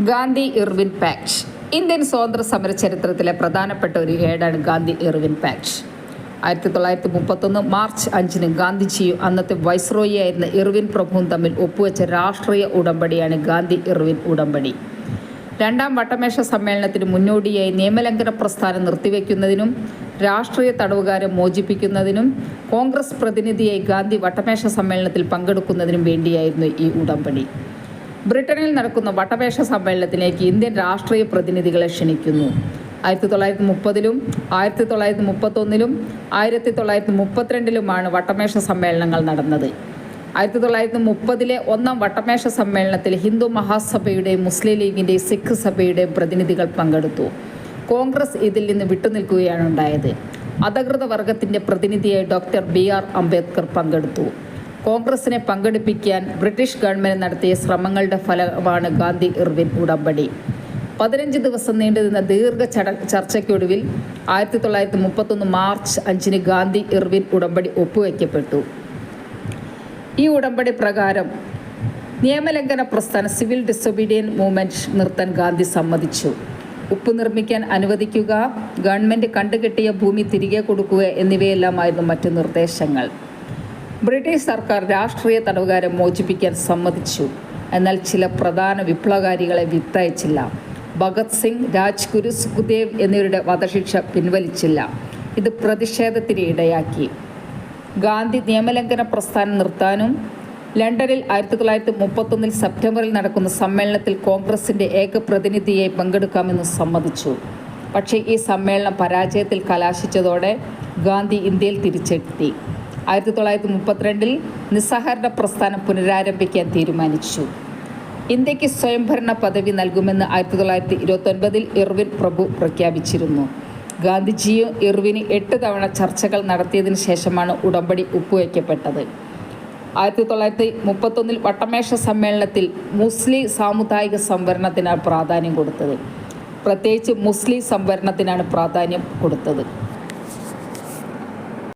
Gandhi Irwin pact Indian സ്വാതന്ത്ര്യ സമര ചരിത്രത്തിലെ പ്രധാനപ്പെട്ട ഒരു ഏടാണ് ഗാന്ധി ഇർവിൻ പാക്ട് ആയിരത്തി തൊള്ളായിരത്തി മുപ്പത്തൊന്ന് മാർച്ച് അഞ്ചിന് ഗാന്ധിജിയും അന്നത്തെ വൈസ്രോയി ആയിരുന്ന ഇർവിൻ പ്രഭുവും തമ്മിൽ ഒപ്പുവെച്ച രാഷ്ട്രീയ ഉടമ്പടിയാണ് ഗാന്ധി ഇർവിൻ ഉടമ്പടി. രണ്ടാം വട്ടമേശ സമ്മേളനത്തിന് മുന്നോടിയായി നിയമലംഘന പ്രസ്ഥാനം നിർത്തിവെക്കുന്നതിനും രാഷ്ട്രീയ തടവുകാരെ മോചിപ്പിക്കുന്നതിനും കോൺഗ്രസ് പ്രതിനിധിയായി ഗാന്ധി വട്ടമേശ സമ്മേളനത്തിൽ പങ്കെടുക്കുന്നതിനും വേണ്ടിയായിരുന്നു ഈ ഉടമ്പടി. ബ്രിട്ടനിൽ നടക്കുന്ന വട്ടമേശ സമ്മേളനത്തിലേക്ക് ഇന്ത്യൻ രാഷ്ട്രീയ പ്രതിനിധികളെ ക്ഷണിക്കുന്നു. ആയിരത്തി തൊള്ളായിരത്തി മുപ്പതിലും ആയിരത്തി തൊള്ളായിരത്തി മുപ്പത്തൊന്നിലും ആയിരത്തി തൊള്ളായിരത്തി മുപ്പത്തിരണ്ടിലുമാണ് വട്ടമേശ സമ്മേളനങ്ങൾ നടന്നത്. ആയിരത്തി തൊള്ളായിരത്തി മുപ്പതിലെ ഒന്നാം വട്ടമേശ സമ്മേളനത്തിൽ ഹിന്ദു മഹാസഭയുടെ മുസ്ലിം ലീഗിന്റെയും സിഖ് സഭയുടെ പ്രതിനിധികൾ പങ്കെടുത്തു. കോൺഗ്രസ് ഇതിൽ നിന്ന് വിട്ടുനിൽക്കുകയാണ് ഉണ്ടായത്. അധകൃത വർഗത്തിന്റെ പ്രതിനിധിയായി ഡോക്ടർ ബി ആർ അംബേദ്കർ പങ്കെടുത്തു. കോൺഗ്രസിനെ പങ്കെടുപ്പിക്കാൻ ബ്രിട്ടീഷ് ഗവൺമെന്റ് നടത്തിയ ശ്രമങ്ങളുടെ ഫലമാണ് ഗാന്ധി ഇർവിൻ ഉടമ്പടി. പതിനഞ്ച് ദിവസം നീണ്ടുനിന്ന ദീർഘ ചട ചർച്ചയ്ക്കൊടുവിൽ ആയിരത്തി തൊള്ളായിരത്തി മുപ്പത്തൊന്ന് മാർച്ച് അഞ്ചിന് ഗാന്ധി ഇർവിൻ ഉടമ്പടി ഒപ്പുവയ്ക്കപ്പെട്ടു ഈ ഉടമ്പടി പ്രകാരം നിയമലംഘന പ്രസ്ഥാന സിവിൽ ഡിസൊബീഡിയൻ മൂവ്മെന്റ് നിർത്താൻ ഗാന്ധി സമ്മതിച്ചു. ഉപ്പ് നിർമ്മിക്കാൻ അനുവദിക്കുക ഗവൺമെന്റ് കണ്ടുകെട്ടിയ ഭൂമി തിരികെ കൊടുക്കുക എന്നിവയെല്ലാമായിരുന്നു മറ്റു നിർദ്ദേശങ്ങൾ. ബ്രിട്ടീഷ് സർക്കാർ രാഷ്ട്രീയ തടവുകാരെ മോചിപ്പിക്കാൻ സമ്മതിച്ചു. എന്നാൽ ചില പ്രധാന വിപ്ലവകാരികളെ വിട്ടയച്ചില്ല. ഭഗത് സിംഗ് രാജ്ഗുരു സുഖദേവ് എന്നിവരുടെ വധശിക്ഷ പിൻവലിച്ചില്ല. ഇത് പ്രതിഷേധത്തിന് ഇടയാക്കി. ഗാന്ധി നിയമലംഘന പ്രസ്ഥാനം നിർത്താനും ലണ്ടനിൽ ആയിരത്തി തൊള്ളായിരത്തി മുപ്പത്തൊന്നിൽ സെപ്റ്റംബറിൽ നടക്കുന്ന സമ്മേളനത്തിൽ കോൺഗ്രസിന്റെ ഏക പ്രതിനിധിയെ പങ്കെടുക്കാമെന്ന് സമ്മതിച്ചു. പക്ഷേ ഈ സമ്മേളനം പരാജയത്തിൽ കലാശിച്ചതോടെ ഗാന്ധി ഇന്ത്യയിൽ തിരിച്ചെത്തി. ആയിരത്തി തൊള്ളായിരത്തി മുപ്പത്തിരണ്ടിൽ നിസ്സഹകരണ പ്രസ്ഥാനം പുനരാരംഭിക്കാൻ തീരുമാനിച്ചു. ഇന്ത്യയ്ക്ക് സ്വയംഭരണ പദവി നൽകുമെന്ന് ആയിരത്തി തൊള്ളായിരത്തി ഇരുപത്തൊൻപതിൽ ഇർവിൻ പ്രഭു പ്രഖ്യാപിച്ചിരുന്നു. ഗാന്ധിജിയും ഇർവിന് എട്ട് തവണ ചർച്ചകൾ നടത്തിയതിനു ശേഷമാണ് ഉടമ്പടി ഒപ്പുവയ്ക്കപ്പെട്ടത് ആയിരത്തി തൊള്ളായിരത്തി മുപ്പത്തൊന്നിൽ വട്ടമേശ സമ്മേളനത്തിൽ മുസ്ലിം സാമുദായിക സംവരണത്തിനാണ് പ്രാധാന്യം കൊടുത്തത്. പ്രത്യേകിച്ച് മുസ്ലിം സംവരണത്തിനാണ് പ്രാധാന്യം കൊടുത്തത്.